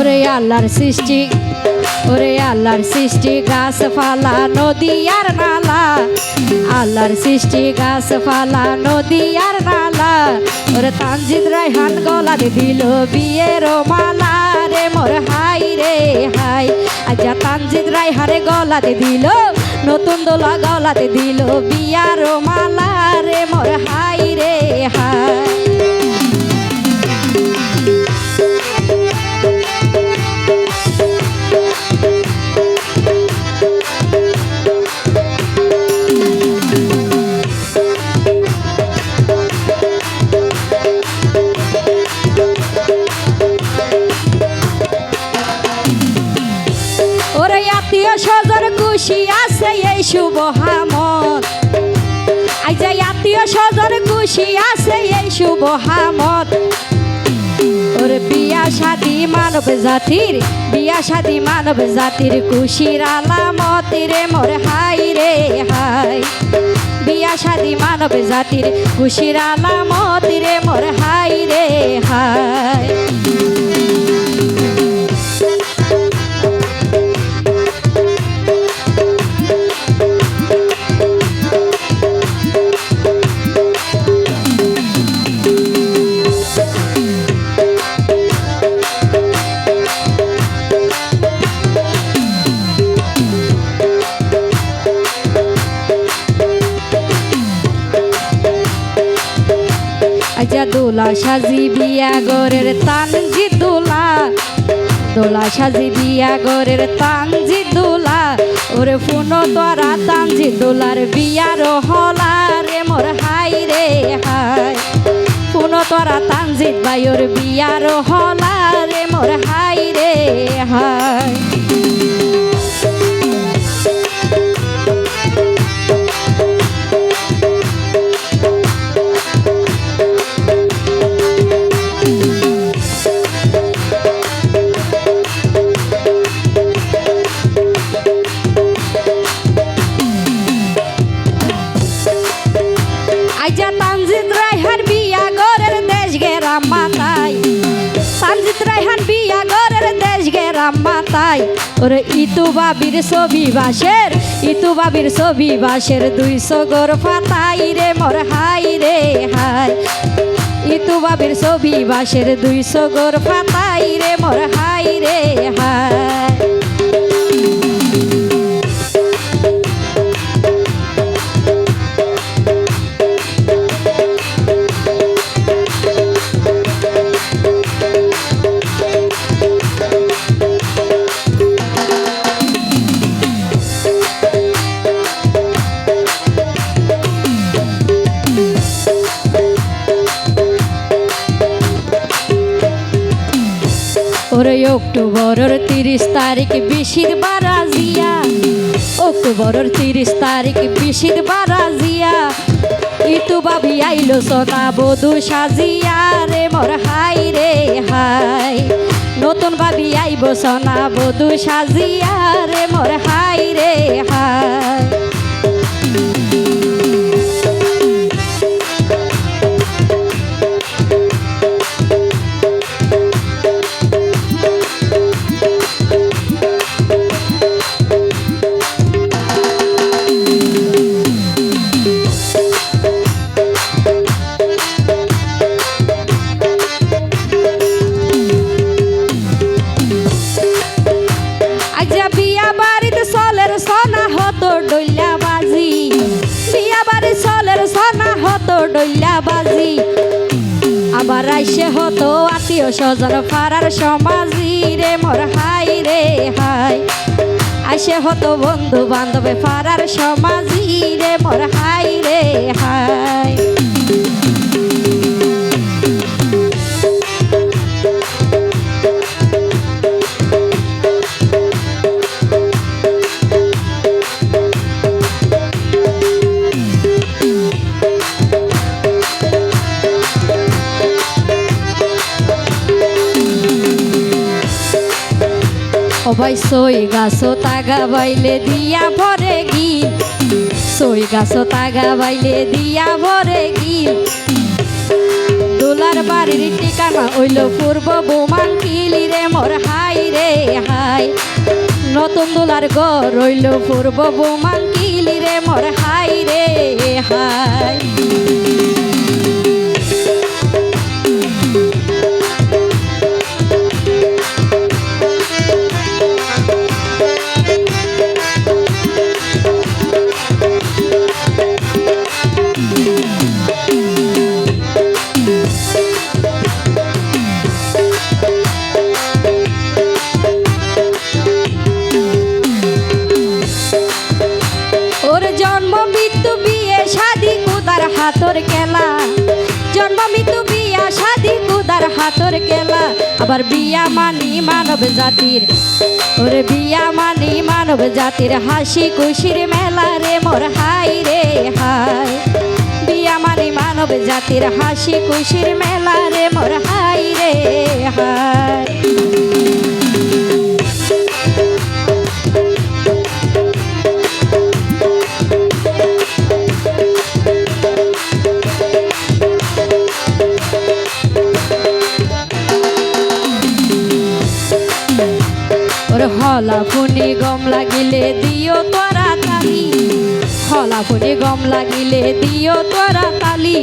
ওরে আল্লাহর সৃষ্টি, ওরে আল্লাহর সৃষ্টি, গাছপালা, নদী আর নালা। আল্লাহর সৃষ্টি, গাছপালা, নদী আর নালা। ওরে তানজিদ রায়হান গলাতে দিল বিয়ের মালা। রে মোর হাই রে হাই আজা তানজিদ রায়হানে গলাতে দিল, নতুন দোলা গলাতে দিল বিয়ার মালা। রে মোর হাই রে হাই। আত্মীয় স্বজন খুশি আছে এই শুভ হামত। আইজা আত্মীয় স্বজন খুশি আছে এই শুভ হামত। ওরে বিয়া শাদি মানব জাতির, বিয়া শাদি মানব জাতির খুশির আলামত রে মোর হাই রে হাই। বিয়া শাদি মানব জাতির খুশির আলামত রে মোর হাই রে হাই। আজা দোলা সাজি বিয়া গরের তানজি দোলা। দোলা সাজি বিয়া গরের তানজি দোলা। ওরে ফুনো তোরা তানজি দোলার বিয়ার হলা রে মোর হাই রে হাই। ফুনো তোরা তানজিদ বাইর বিয়ার হলা রে মোর হাই রে হাই। রায়হান বিয়া গরের দেশ গেরাম মাতাই ওরে ইতু বাবির ছবি বাসের ইতু বাবির ছবি বাসের দুইশো গোর ফাতাই রে, মোর হাই রে, হাই। ইতু বাবির ছবি বাসের দুইশো গোর ফাতাই রে, মোর হাই রে, হাই। অক্টোবরের তিরিশ তারিখ বিশির বারাজিয়া অক্টোবরের তিরিশ তারিখ বিশির বারাজিয়া ইতু বাবি আইলো সোনা বধু সাজিয়া রে মোর হাই রে হাই। নতুন বাবি আইব সোনা বধু সাজিয়া রে মোর হাই বাজি। আবার আইসে হতো আত্মীয় স্বজন ফারার সমাজি রে, মোর হাই রে, হাই। আইসে হতো বন্ধু বান্ধবে ফারার সমাজি রে, মোর হাই রে, হাই। সবাই সই গাছ তাগা বাইলে দিয়া ভরে গিল। সই গাছ তাগা বাইলে দিয়া ভরে গিল। দোলার বাড়ির ঠিকানা হইল পূর্ব বোমান কিলি রে মোর হাই। নতুন দোলার গর রইল পূর্ব বোমান কিলি রে মোর হাই রে হাই। কুদার কেলা, আবার বিয়া মানি মানব জাতির। তোর বিয়া মানি মানব জাতির হাসি খুশির মেলা রে, মোর হাই রে, হাই। বিয়া মানি মানব জাতির হাসি খুশির মেলা রে, মোর হাই রে, হাই। ওর হলা ফুনি গম লাগিলে দিও তোরা তালি। হলা ফুনি গম লাগিলে দিও তোরা তালি।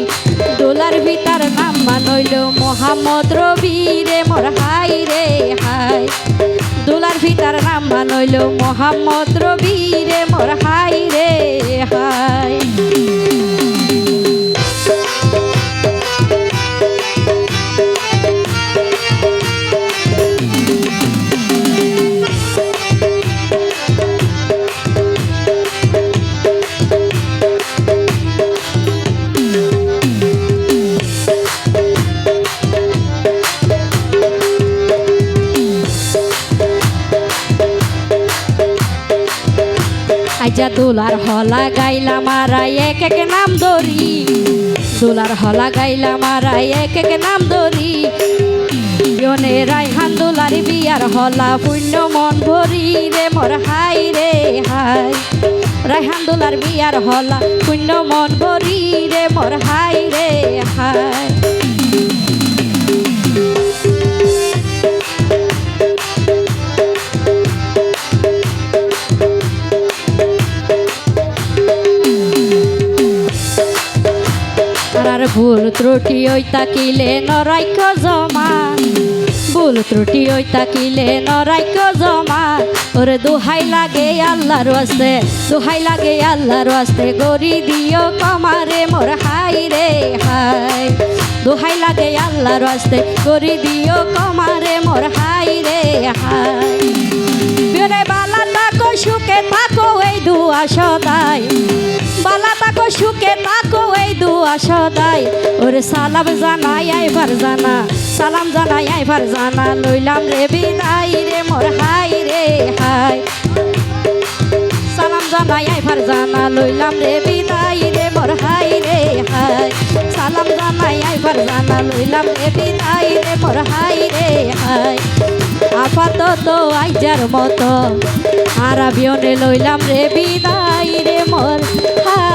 ডোলার ভিতর নাম মানইল মোহাম্মদ রবি রে, মোর হাই রে, হাই। ডোলার ভিতর নাম মানইল মোহাম্মদ রবি রে, মোর হাই রে, হাই। আইজা দোলার হলা গাইলা মারাই, এক এক নাম দরি দোলার হলা গাইলা মারাই, এক এক নাম দরি জনে রাইহান দোলার বিয়ার হলা পুণ্য মন ভরি রে, মোর হাই রে, হাই। রাইহান দোলার বিয়ার হলা পুণ্য মন ভরি রে, মোর হাই রে, হাই। আর ভুল ত্রুটি ওই তাকিলে নরাইক জমা। ভুল ত্রুটি ওই তাকিলে নরাইক জমা। ওরে দোহাই লাগে আল্লাহর আস্তে দোহাই লাগে আল্লাহর আস্তে গরি দিও কমারে মোর হাই রে হাই। দোহাই লাগে আল্লাহর আস্তে গরি দিও কমারে মোর হাই রে হাই। বিরে বালা তাকো সুখে থাকো, এই দুয়া সদাই। বালা তাকো সুখে থাকো এই দুয়া সদাই। ওরে সালাম জানাই, আইবার জানা। সালাম জানাই, আইবার জানা। লইলাম রে বিদাই রে, মোর হাই রে হাই। সালাম জানাই, আইবার জানা। লইলাম রে বিদাই রে, মোর হাই রে হাই। সালাম জানাই, আইবার জানা। লইলাম রে বিদাই রে, মোর হাই রে হাই। আপাতত আইজার মতো। আর বিয়নে লইলাম রে বিদাই রে মোর হাই